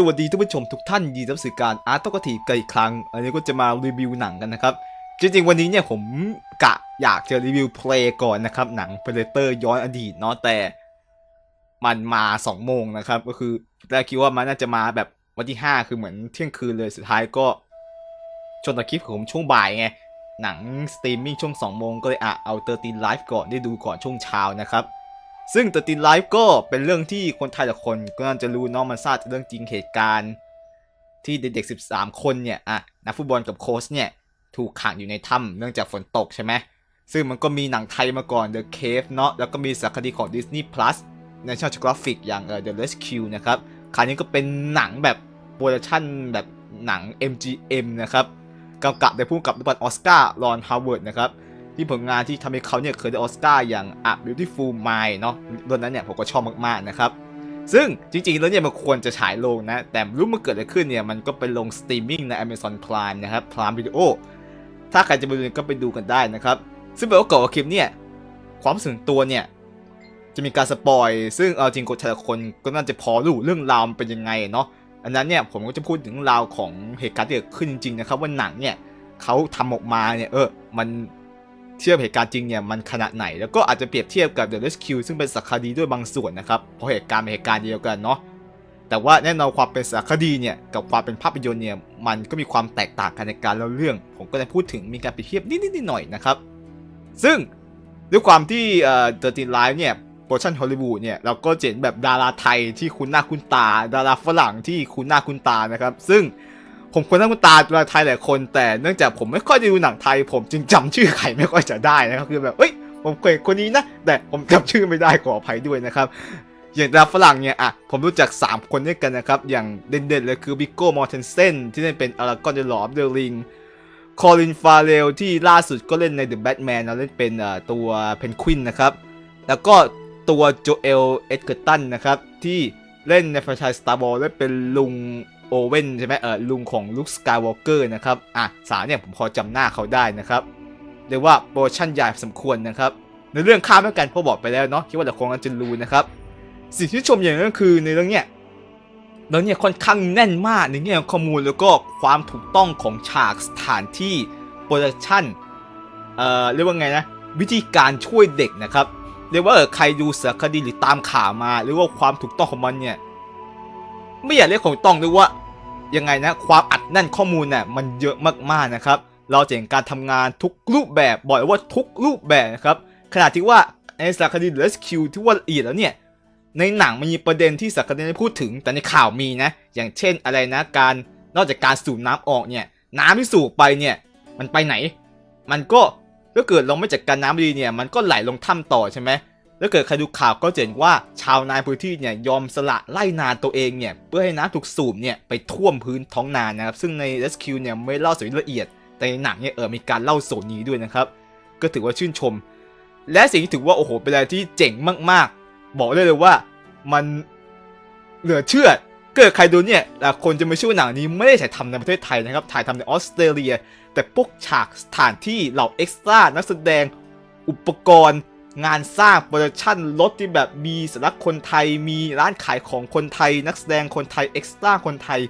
สวัสดีท่านผู้ชมทุกท่านยินดีต้อนรับสู่การอาร์ตตกทีกันอีกครั้ง อันนี้ก็จะมารีวิวหนังกันนะครับ จริงๆ วันนี้เนี่ยผมกะอยากจะรีวิวเพลงก่อนนะครับ หนัง Predator ย้อนอดีตเนาะแต่ มันมา2โมงนะครับ ก็คือแรกคิดว่ามันน่าจะมาแบบวันที่ 5 คือเหมือนเที่ยงคืนเลยสุดท้ายก็ ชนตะคลิปของผมช่วงบ่ายไง หนังสตรีมมิ่งช่วง2โมงก็เลยอะเอา13 Live ก่อนได้ดูก่อนช่วงเช้านะครับ ซึ่งตัวตีนไลฟ์ก็เป็นเรื่องที่คนไทยหลายคนก็น่าจะรู้เนาะมันทราบจากเรื่องจริงเหตุการณ์ ที่เด็กๆ 13 คนเนี่ยอะนักฟุตบอลกับโค้ชเนี่ยถูกขังอยู่ในถ้ำเนื่องจากฝนตกใช่ไหมซึ่งมันก็มีหนังไทยมาก่อน The Cave เนาะแล้วก็มีสารคดีของ Disney Plus National Geographic อย่าง The Rescue นะครับคราวนี้ก็เป็นหนังแบบโปรดักชั่นแบบหนัง MGM นะครับกำกับโดยผู้กำกับรางวัลออสการ์รอนฮาวเวิร์ดนะครับ ที่ผลงานที่ทำให้เขาเนี่ยเคยได้ออสการ์อย่าง A Beautiful Mind เนาะเรื่องนั้นเนี่ยผมก็ชอบมากๆนะครับ ซึ่งจริงๆแล้วเนี่ยมันควรจะฉายลงนะ แต่รู้มันเกิดอะไรขึ้นเนี่ยมันก็ไปลงสตรีมมิ่งใน Amazon Prime นะครับ Prime Video ถ้าใครจะไปดูก็ไปดูกันได้นะครับ ซึ่งแบบว่าก่อนคลิปเนี่ยความส่วนตัวเนี่ยจะมีการสปอย ซึ่งเอาจริงคนแต่ละคนก็น่าจะพอรู้เรื่องราวมันเป็นยังไงเนาะ อันนั้นเนี่ยผมก็จะพูดถึงราวของเหตุการณ์ที่เกิดขึ้นจริงๆนะครับว่าหนังเนี่ยเขาทำออกมาเนี่ยเออ มัน เทียบเหตุการณ์จริงเนี่ยมันขนาดไหน แล้วก็อาจจะเปรียบเทียบกับ The Rescue ซึ่งเป็นสารคดีด้วยบางส่วนนะครับ เพราะเหตุการณ์เป็นเหตุการณ์เดียวกันเนาะแต่ว่าแน่นอนความเป็นสารคดีเนี่ยกับความเป็นภาพยนตร์เนี่ยมันก็มีความแตกต่างกันในการเล่าเรื่อง ผมก็จะพูดถึงมีการเปรียบเทียบนิดๆหน่อยๆนะครับ ซึ่งด้วยความที่เอ่อ The Teen Life เนี่ยโปรชั่นฮอลลีวูดเนี่ยเราก็เห็นแบบดาราไทยที่คุ้นหน้าคุ้นตา ดาราฝรั่งที่คุ้นหน้าคุ้นตานะครับ ซึ่ง ผมคนหน้าคุ้นตาดาราไทยหลายคน แต่เนื่องจากผมไม่ค่อยได้ดูหนังไทย ผมจึงจำชื่อใครไม่ค่อยจะได้นะครับคือแบบเอ้ยผมเคยคนนี้นะ แต่ผมจำชื่อไม่ได้ขออภัยด้วยนะครับอย่างดาราฝรั่งเนี่ยอะผมรู้จัก 3 คนด้วยกันนะครับ อย่างเด่นๆเลยคือบิโก้มอร์เทนเซนที่เล่นเป็นอารากอนเดลอฟเดลลิงคอลินฟาเรลที่ล่าสุดก็เล่นใน The Batman นะเล่นเป็นตัวเพนกวินนะครับ แล้วก็ตัวโจเอลเอ็ดเกอร์ตันนะครับ ที่เล่นในแฟรนไชส์ Star Wars เล่นเป็นลุง โอเว่นใช่ไหมเออลุงของลุคสกายวอล์กเกอร์นะครับอะสาเนี่ยผมพอจำหน้าเขาได้นะครับเรียกว่าโปรชั่นใหญ่สมควรนะครับ ในเรื่องข้ามแล้วกันพราะบอกไปแล้วเนาะคิดว่าเดี๋ยวคงจะรู้นะครับสิ่งที่ชมอย่างนึงก็คือในเรื่องเนี้ยเรื่องเนี้ยค่อนข้างแน่นมากในแง่ของข้อมูลแล้วก็ความถูกต้องของฉากสถานที่โปรดักชั่นเอ่อเรียกว่าไงนะวิธีการช่วยเด็กนะครับเรียกว่าเออใครดูสารคดีหรือตามข่าวมา หรือว่าความถูกต้องของมันเนี่ย ไม่อยากเรียกของต้องหรือว่ายังไงนะความอัดแน่นข้อมูลเนี่ยมันเยอะมากๆนะครับ เราจะเห็นการทำงานทุกรูปแบบบอกเลยว่าทุกรูปแบบนะครับขนาดที่ว่าในสารคดี The Rescue ที่ว่าละเอียดแล้วเนี่ยในหนังมันมีประเด็นที่สารคดีไม่พูดถึงแต่ในข่าวมีนะอย่างเช่นอะไรนะการนอกจากการสูบน้ำออกเนี่ยน้ำที่สูบไปเนี่ยมันไปไหน มันก็ถ้าเกิดเราไม่จัดการน้ำดีเนี่ยมันก็ไหลลงถ้ำต่อใช่ไหม แล้วเกิดใครดูข่าวก็จะเห็นว่าชาวนาพื้นที่เนี่ยยอมสละไล่นาตัวเองเนี่ยเพื่อให้น้ำถูกสูบเนี่ยไปท่วมพื้นท้องนานะครับซึ่งใน Rescue เนี่ยไม่เล่าส่วนละเอียด แต่ในหนังเนี่ยเออมีการเล่าส่วนนี้ด้วยนะครับ ก็ถือว่าชื่นชม และสิ่งที่ถือว่าโอ้โหเป็นอะไรที่เจ๋งมากๆ บอกได้เลยว่ามันเหลือเชื่อเกิดใครดูเนี่ยหลายคนจะไม่เชื่อว่าหนังนี้ไม่ได้ถ่ายทำในประเทศไทยนะครับถ่ายทำในออสเตรเลีย แต่พวกฉากสถานที่เหล่าเอ็กซ์ตร้านักแสดงอุปกรณ์ งานสร้างโปรดักชั่นรถที่แบบมีสำนักคนไทย มีร้านขายของคนไทย นักแสดงคนไทย เอ็กซ์ตร้าคนไทย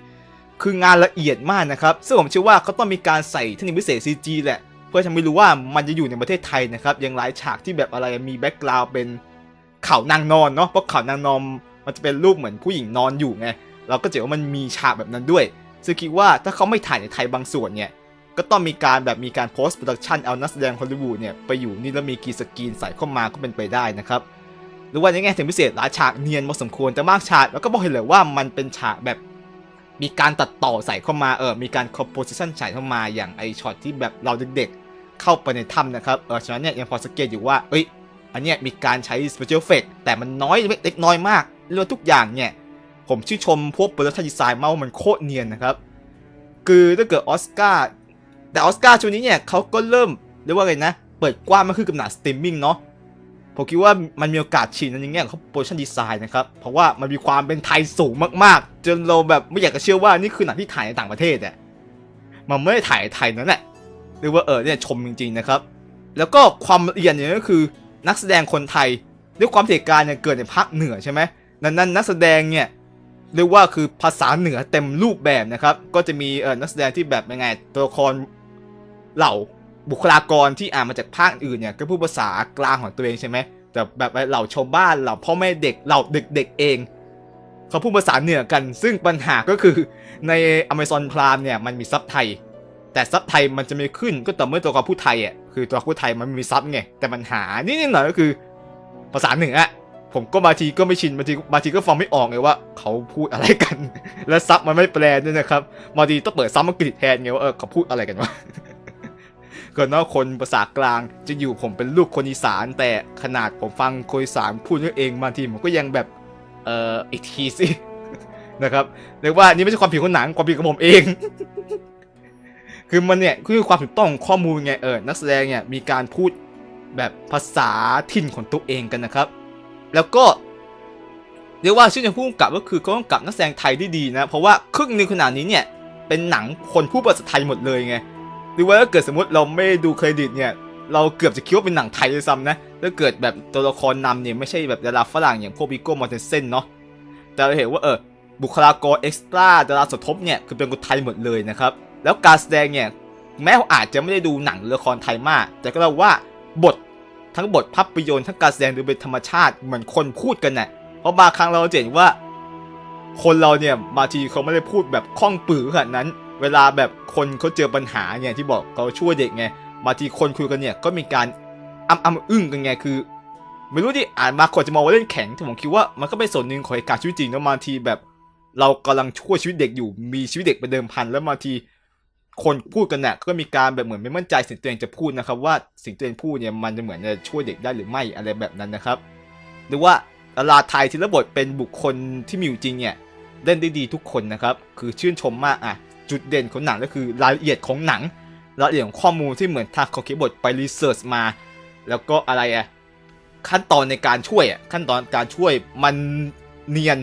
คืองานละเอียดมากนะครับ ซึ่งผมเชื่อว่าเขาต้องมีการใส่เทคนิคพิเศษ CG แหละ เพื่อทำให้รู้ว่ามันจะอยู่ในประเทศไทยนะครับ อย่างหลายฉากที่แบบอะไรมีแบ็กกราวด์เป็นเขานางนอนเนาะ เพราะเขานางนอนมันจะเป็นรูปเหมือนผู้หญิงนอนอยู่ไง เราก็จะเห็นว่ามันมีฉากแบบนั้นด้วย ซึ่งคิดว่าถ้าเขาไม่ถ่ายในไทยบางส่วนเนี่ย ก็ต้องมีการแบบมีการโพสต์โปรดักชันเอานักแสดงฮอลลีวูดเนี่ยไปอยู่นี่แล้วมีกรีสกรีนใส่เข้ามาก็เป็นไปได้นะครับหรือว่าในแง่ถึงพิเศษหลายฉากเนียนพอสมควรแต่มากฉากแล้วก็บอกเห็นเลยว่ามันเป็นฉากแบบมีการตัดต่อใส่เข้ามาเออมีการ composition ใส่เข้ามาอย่างไอช็อตที่แบบเราเด็กๆ เข้าไปในถ้ำนะครับเออฉะนั้นเนี่ยยังพอสังเกตอยู่ว่าเอ้ยอันเนี้ยมีการใช้ special effect แต่มันน้อยเล็กน้อยมากเรื่องทุกอย่างเนี่ยผมชื่นชมพวก production design มาว่ามันโคตรเนียนนะครับคือถ้าเกิดออสการ์ แต่ออสการ์ช่วงนี้เนี่ยเขาก็เริ่มเรียกว่าไงนะ เปิดกว้างมากขึ้นกับหนังสตรีมมิ่งเนาะผมคิดว่ามันมีโอกาสชินในแง่ของ production design นะครับ เพราะว่ามันมีความเป็นไทยสูงมากๆ จนเราแบบไม่อยากจะเชื่อว่านี่คือหนังที่ถ่ายในต่างประเทศอะมันไม่ได้ถ่ายไทยนั่นแหละเรียกว่าเออเนี่ยชมจริงๆนะครับ แล้วก็ความละเอียดเนี่ยก็คือนักแสดงคนไทยด้วยความเหตุการณ์เนี่ยเกิดในภาคเหนือใช่ไหมนั้นนั้นนักแสดงเนี่ยเรียกว่าคือภาษาเหนือเต็มรูปแบบนะครับ ก็จะมีเออนักแสดงที่แบบยังไงตัวละคร เหล่าบุคลากรที่อ่านมาจากภาคอื่นเนี่ยก็พูดภาษากลางของตัวเองใช่ไหมแต่แบบเหล่าชาวบ้านเหล่าพ่อแม่เด็กเหล่าเด็กๆเองเขาพูดภาษาเหนือกัน ซึ่งปัญหาก็คือใน Amazon Prime เนี่ยมันมีซับไทย แต่ซับไทยมันจะไม่ขึ้นก็ต่อเมื่อตัวละครพูดไทยอะคือตัวพูดไทยมันมีซับไงแต่ปัญหานี่นิดหน่อยก็คือภาษาเหนืออะผมก็บางทีก็ไม่ชินบางทีบางทีก็ฟังไม่ออกไงว่าเขาพูดอะไรกัน และซับมันไม่แปลด้วยนะครับบางทีต้องเปิดซับอังกฤษแทนไงว่าเออเขาพูดอะไรกันวะ ก็นอกคนภาษากลางจะอยู่ผมเป็นลูกคนอีสาน แต่ขนาดผมฟังคนอีสานพูดเองบางทีผมก็ยังแบบ เอออีกทีสินะครับเรียกว่านี่ไม่ใช่ความผิดของหนังความผิดของผมเอง คือมันเนี่ยคือความถูกต้องข้อมูลไงเออนักแสดงเนี่ยมีการพูดแบบภาษาถิ่นของตัวเองกันนะครับ แล้วก็เรียกว่าชื่อในผู้กำกับก็คือเขากำกับนักแสดงไทยได้ดีนะ เพราะว่าครึ่งหนึงขนาดนี้เนี่ยเป็นหนังคนพูดภาษาไทยหมดเลยไง หรือว่าถ้าเกิดสมมติเราไม่ดูเครดิตเนี่ย เราเกือบจะคิดว่าเป็นหนังไทยด้วยซ้ำนะ ถ้าเกิดแบบตัวละครนำเนี่ยไม่ใช่แบบดาราฝรั่งอย่างพวกบิโก้มอร์เทนเซนเนาะ แต่เราเห็นว่าเออบุคลากรเอ็กซ์ตร้าดาราสมทบเนี่ยคือเป็นคนไทยหมดเลยนะครับ แล้วการแสดงเนี่ยแม้ว่าอาจจะไม่ได้ดูหนังละครไทยมาก แต่ก็เราว่าบททั้งบทภาพยนตร์ทั้งการแสดงดูเป็นธรรมชาติเหมือนคนพูดกันน่ะเพราะบางครั้งเราเห็นว่า คนเราเนี่ยบางทีเขาไม่ได้พูดแบบคล่องปือขนาดนั้น เวลาแบบคนเขาเจอปัญหาเนี่ยที่บอกเขาช่วยเด็กไงบางทีคนคุยกันเนี่ยก็มีการอ้ำอ้ำอึ้งกันไงคือ ไม่รู้ที่อ่านมาคนจะมองว่าเล่นแข็งแต่ผมคิดว่ามันก็เป็นส่วนหนึ่งของเหตุการณ์ชีวิตจริงแล้วบางทีแบบ เรากำลังช่วยชีวิตเด็กอยู่มีชีวิตเด็กเป็นเดิมพันแล้วบางทีคนพูดกันเนี่ยก็มีการแบบเหมือนไม่มั่นใจสิ่งตัวเองจะพูดนะครับว่าสิ่งตัวเองพูดเนี่ยมันจะเหมือนจะช่วยเด็กได้หรือไม่อะไรแบบนั้นนะครับ หรือว่าดาราไทยที่รับบทเป็นบุคคลที่มีอยู่จริงเนี่ยเล่นได้ดีทุกคนนะครับ คือชื่นชมมากอะ จุดเด่นของหนังก็คือรายละเอียดของหนังรายละเอียดของข้อมูลที่เหมือนทางเขาเขียนบทไปรีเสิร์ชมา แล้วก็อะไรอะขั้นตอนในการช่วยอะขั้นตอนการช่วยมันเนียน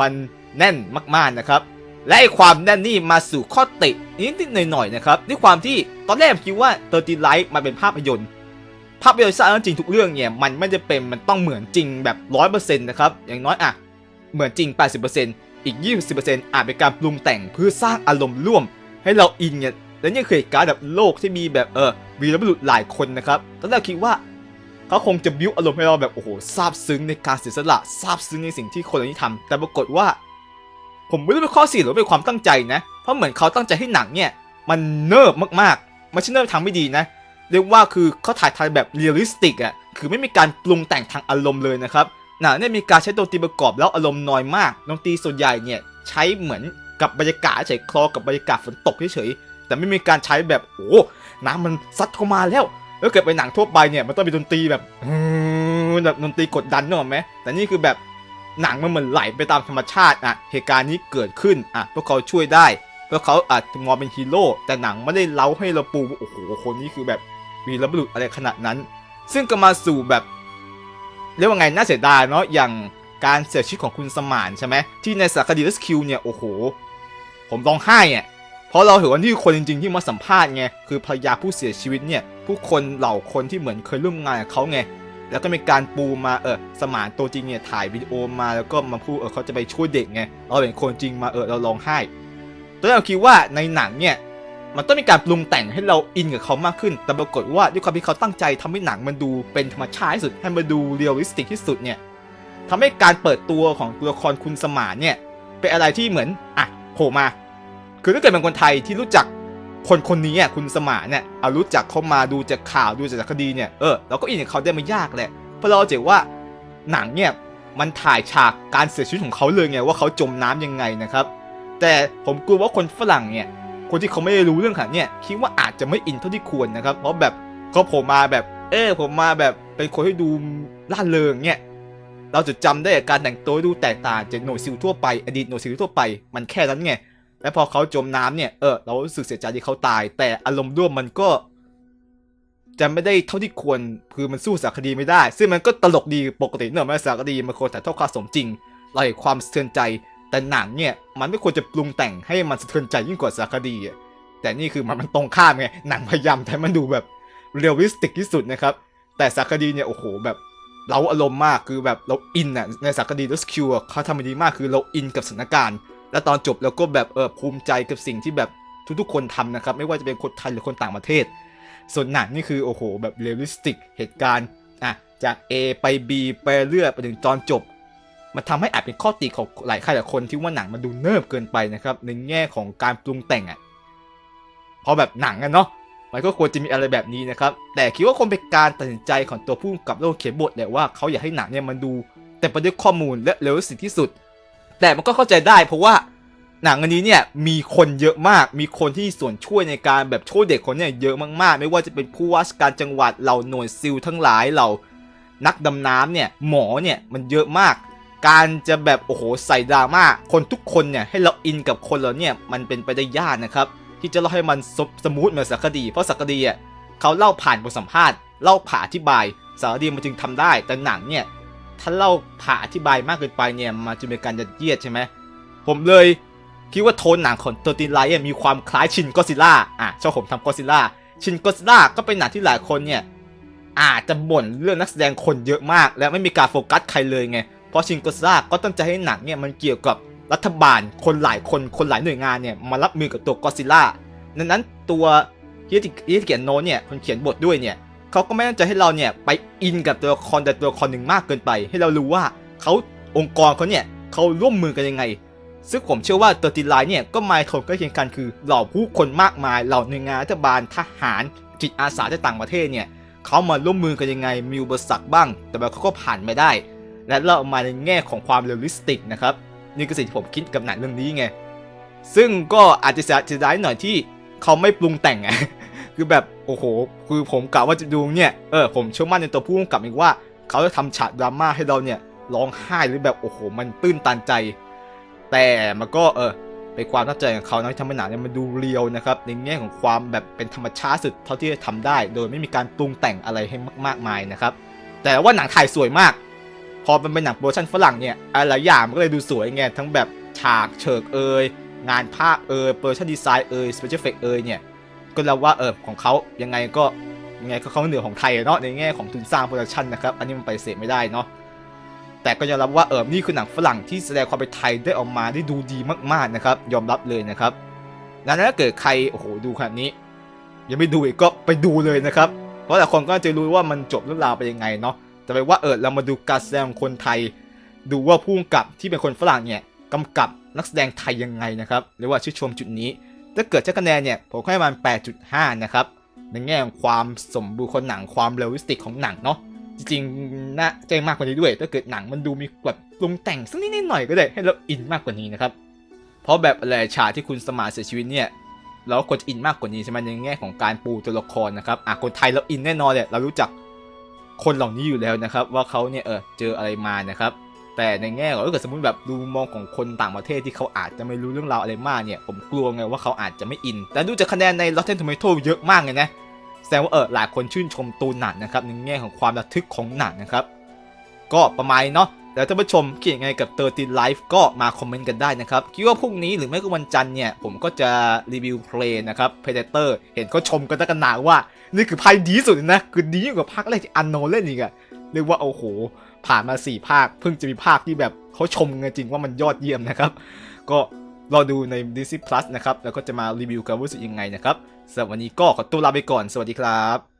มันแน่นมากๆนะครับ และไอความแน่นนี่มาสู่ข้อตินิดๆหน่อยๆนะครับด้วยความที่ตอนแรกคิดว่าเตอร์ตีไลท์มันเป็นภาพยนตร์ภาพยนตร์สร้างจริงทุกเรื่องเนี่ยมันไม่จะเป็นมันต้องเหมือนจริงแบบร้อยเปอร์เซ็นต์นะครับอย่างน้อยอะเหมือนจริง 80% อีก 20%อาจเป็นการปรุงแต่งเพื่อสร้างอารมณ์ร่วม ให้เราอินเนี่ยและนี่คือเหตุการแบบโลกที่มีแบบเออวีรบุรุษหลายคนนะครับตอนแรกคิดว่าเขาคงจะบิ้วอารมณ์ให้เราแบบโอ้โหซาบซึ้งในการเสียสละซาบซึ้งในสิ่งที่คนเหล่านี้ทำแต่ปรากฏว่า ผมไม่รู้เป็นข้อเสียหรือเป็นความตั้งใจนะ เพราะเหมือนเขาตั้งใจให้หนังเนี่ย มันเนิบมากๆไม่ใช่เนิบทางไม่ดีนะ เรียกว่าคือเขาถ่ายทำแบบเรียลลิสติกอะคือไม่มีการปรุงแต่งทางอารมณ์เลยนะครับ นังเนี่ยมีการใช้ดนตรีประกอบแล้วอารมณ์น้อยมากดนตรีส่วนใหญ่เนี่ยใช้เหมือนกับบรรยากาศเฉยคลอกับบรรยากาศฝนตกเฉยๆแต่ไม่มีการใช้แบบโอ้น้ำมันซัดเข้ามาแล้วแล้วเกิดไปหนังทั่วไปเนี่ยมันต้องมีดนตรีแบบแบบดนตรีกดดันนึกออกไหมแต่นี่คือแบบหนังมันเหมือนไหลไปตามธรรมชาติอะเหตุการณ์นี้เกิดขึ้นอะพวกเขาช่วยได้พวกเขาอาจจะมองเป็นฮีโร่แต่หนังไม่ได้เล่าให้เราปูว่าโอ้โหคนนี้คือแบบวีรบุรุษอะไรขนาดนั้น ซึ่งก็มาสู่แบบ เรียกว่าไงน่าเสียดายเนาะอย่างการเสียชีวิตของคุณสมานใช่ไหมที่ในสารคดี Rescue เนี่ยโอ้โห ผมร้องไห้อะเพราะเราเห็นว่านี่คนจริง ๆ ที่มาสัมภาษณ์ไงคือภรรยาผู้เสียชีวิตเนี่ยผู้คนเหล่าคนที่เหมือนเคยร่วมงานกับเขาไงแล้วก็มีการปูมาเออสมานตัวจริงเนี่ยถ่ายวิดีโอมาแล้วก็มาพูดเออเขาจะไปช่วยเด็กไงเราเห็นคนจริงมาเออเราร้องไห้ตอนแรกเราคิดว่าในหนังเนี่ย มันต้องมีการปรุงแต่งให้เราอินกับเขามากขึ้น แต่ปรากฏว่าด้วยความที่เขาตั้งใจทำให้หนังมันดูเป็นธรรมชาติที่สุด ให้มันดูเรียลลิสติกที่สุดเนี่ยทำให้การเปิดตัวของตัวละครคุณสมานเนี่ย เป็นอะไรที่เหมือนอะโผล่มา คือถ้าเกิดเป็นคนไทยที่รู้จักคนคนนี้อะคุณสมานเนี่ยเอารู้จักเขามาดูจากข่าวดูจากคดีเนี่ยเออเราก็อินกับเขาได้ไม่ยากแหละเพราะเราเจอว่าหนังเนี่ยมันถ่ายฉากการเสียชีวิตของเขาเลยไงว่าเขาจมน้ำยังไงนะครับ แต่ผมกลัวว่าคนฝรั่งเนี่ย คนที่เขาไม่ได้รู้เรื่องขนาดเนี่ยคิดว่าอาจจะไม่อินเท่าที่ควรนะครับ เพราะแบบเขาผมมาแบบ เออผมมาแบบเป็นคนที่ดูล่าเริงเนี่ยเราจะจำได้การแต่งตัวดูแตกต่างจากหน่วยซิลทั่วไปอดีตหน่วยซิลทั่วไปมันแค่นั้นไงและพอเขาจมน้ำเนี่ยเออเรารู้สึกเสียใจที่เขาตาย แต่อารมณ์ร่วมมันก็จะไม่ได้เท่าที่ควรคือมันสู้สารคดีไม่ได้ ซึ่งมันก็ตลกดีปกติเนอะแม้สารคดีมันควรถ่ายทอดความสมจริงเราเห็นความเทือนใจ แต่หนังเนี่ยมันไม่ควรจะปรุงแต่งให้มันสะเทือนใจยิ่งกว่าสารคดีอะแต่นี่คือมันมันตรงข้ามไงหนังพยายามทำให้มันดูแบบเรียลลิสติกที่สุดนะครับ แต่สารคดีเนี่ยโอ้โหแบบเราอารมณ์มากคือแบบเราอินอะในสารคดี Rescue อะเขาทำมาดีมากคือเราอินกับสถานการณ์ และตอนจบเราก็แบบเออภูมิใจกับสิ่งที่แบบทุกๆคนทำนะครับ ไม่ว่าจะเป็นคนไทยหรือคนต่างประเทศ ส่วนหนังนี่คือโอ้โหแบบเรียลลิสติกเหตุการณ์อะจาก A ไป B ไปเรื่อยไปถึงตอนจบ มันทำให้อาจเป็นข้อติของหลายใครหลายคนที่ว่าหนังมันดูเนิบเกินไปนะครับ ในแง่ของการปรุงแต่งอะเพราะแบบหนังอะเนาะมันก็ควรจะมีอะไรแบบนี้นะครับ แต่คิดว่าคงเป็นการตัดสินใจของตัวผู้กำกับและคนเขียนบทแหละว่าเขาอยากให้หนังเนี่ยมันดูเต็มไปด้วยข้อมูลและเร็วที่ที่สุด แต่มันก็เข้าใจได้เพราะว่าหนังอันนี้เนี่ยมีคนเยอะมาก มีคนที่ส่วนช่วยในการแบบช่วยเด็กคนเนี่ยเยอะมากๆ ไม่ว่าจะเป็นผู้ว่าราชการจังหวัดเหล่าหน่วยซิลทั้งหลายเหล่านักดำน้ำเนี่ยหมอเนี่ยมันเยอะมาก การจะแบบโอ้โหใส่ดราม่าคนทุกคนเนี่ยให้เราอินกับคนเราเนี่ยมันเป็นไปได้ยากนะครับที่จะเล่าให้มันสสมูทเหมือนสารคดี เพราะสารคดีอะเขาเล่าผ่านบทสัมภาษณ์เล่าผ่าอธิบาย สารคดีมันจึงทำได้ แต่หนังเนี่ยถ้าเล่าผ่าอธิบายมากเกินไปเนี่ยมันจะเป็นการยัดเยียดใช่ไหมผมเลยคิดว่าโทนหนังของตัวตีนไลท์มีความคล้ายชินก็ซิล่าอะชอบผมทำก็ซิล่าชินก็ซิล่าก็เป็นหนังที่หลายคนเนี่ยอาจจะบ่นเรื่องนักแสดงคนเยอะมาก และไม่มีการโฟกัสใครเลยไง เพราะชินก็ซิล่าก็ตั้งใจให้หนังเนี่ยมันเกี่ยวกับรัฐบาลคนหลายคนคนหลายหน่วยงานเนี่ยมารับมือกับตัวก็ซิล่าดังนั้นตัวฮิติฮิติเกียนโนตเนี่ยคนเขียนบทด้วยเนี่ยเขาก็ไม่ตั้งใจให้เราเนี่ยไปอินกับตัวละครแต่ตัวละครหนึ่งมากเกินไป ให้เรารู้ว่าเขาองค์กรเขาเนี่ยเขาร่วมมือกันยังไง ซึ่งผมเชื่อว่าตัวตีไลน์เนี่ยก็มายถึงใกล้เคียงกันคือเหล่าผู้คนมากมายเหล่าหน่วยงานรัฐบาลทหารจิตอาสาจากต่างประเทศเนี่ยเขามาร่วมมือกันยังไงมีอุปสรรคบ้าง แต่ว่าเขาก็ผ่านไม่ได้ และเราเอามาในแง่ของความเรียลลิสติกนะครับนี่คือสิ่งที่ผมคิดกับหนังเรื่องนี้ไงซึ่งก็อาจจะเสียดายหน่อยที่เขาไม่ปรุงแต่งไงคือแบบโอ้โห คือผมกะว่าจะดูเนี่ยเออผมเชื่อมั่นในตัวผู้กำกับอีกว่า เขาจะทำฉากดราม่าให้เราเนี่ยร้องไห้หรือแบบโอ้โห มันตื้นตันใจ แต่มันก็เออเป็นความตั้งใจของเขานะที่ทำให้หนังเนี่ยมันดูเรียวนะครับในแง่ของความแบบเป็นธรรมชาติสุดเท่าที่จะทำได้ โดยไม่มีการปรุงแต่งอะไรให้มากมายนะครับ แต่ว่าหนังถ่ายสวยมาก อมันเป็นหนังโปรดักชั่นฝรั่งเนี่ยอะไรอย่างมันก็เลยดูสวยไงทั้งแบบฉากเฉิกเอย งานภาพเอยโปรดักชั่นดีไซน์เอยสเปเชียลเฟกเอยเนี่ยก็แล้วว่าเออของเขายังไงก็ยังไงก็เขาเหนือของไทยเนาะในแง่ของทุนสร้างโปรดักชั่นนะครับอันนี้มันไปเสธไม่ได้เนาะแต่ก็ยอมรับว่าเออนี่คือหนังฝรั่งที่แสดงความเป็นไทยได้ออกมาได้ดูดีมากๆนะครับ ยอมรับเลยนะครับดังนั้นถ้าเกิดใครโอ้โหดูขนาดนี้ ยังไม่ดูอีกก็ไปดูเลยนะครับ เพราะแต่คนก็จะรู้ว่ามันจบเรื่องราวไปยังไงเนาะ แต่ไปว่าเออเรามาดูการแสดงของคนไทย ดูว่าผู้กำกับที่เป็นคนฝรั่งเนี่ยกำกับนักแสดงไทยยังไงนะครับเรียกว่าชื่นชมจุดนี้ถ้าเกิดใช้คะแนนเนี่ยผมให้มัน 8.5 นะครับในแง่ของความสมบูรณ์ของหนังความเรียลลิสติกของหนังเนาะจริงๆน่าใจมากกว่านี้ด้วย ถ้าเกิดหนังมันดูมีแบบปรุงแต่งสักนิดหน่อยก็ได้ให้เราอินมากกว่านี้นะครับเพราะแบบอะไรฉากที่คุณสมาร์ทเสียชีวิตเนี่ยเราควรจะอินมากกว่านี้ใช่ไหมในแง่ของการปูตัวละครนะครับอะคนไทยเราอินแน่นอนเนี่ยเรารู้จัก คนเหล่านี้อยู่แล้วนะครับ ว่าเขาเนี่ยเออเจออะไรมานะครับ แต่ในแง่ของถ้าเกิดสมมติแบบดูมองของคนต่างประเทศที่เขาอาจจะไม่รู้เรื่องราวอะไรมากเนี่ย ผมกลัวไงว่าเขาอาจจะไม่อิน แต่ดูจากคะแนนใน Rotten Tomato เยอะมากเลยนะแสดงว่าเออหลายคนชื่นชมตูนหนังนะครับในแง่ของความระทึกของหนังนะครับ ก็ประมาณเนาะ แล้วท่านผู้ชมคิดยังไงกับ 13 Life ก็มาคอมเมนต์กันได้นะครับ คิดว่าพรุ่งนี้หรือไม่ก็วันจันทร์เนี่ย ผมก็จะรีวิวเพลงนะครับ Predator เห็นเขาชมกันตั้งกันหนาว่า นี่คือภาคดีสุดนะ คือดียิ่งกว่าภาคแรกที่อันโนเล่นอีกอะเรียกว่าโอ้โห ผ่านมา 4 ภาค เพิ่งจะมีภาคที่แบบเขาชมกันจริงว่ามันยอดเยี่ยมนะครับ ก็รอดูใน Disney Plus นะครับ แล้วก็จะมารีวิวกันว่ารู้สึกยังไงนะครับสำหรับวันนี้ก็ขอตัวลาไปก่อน สวัสดีครับ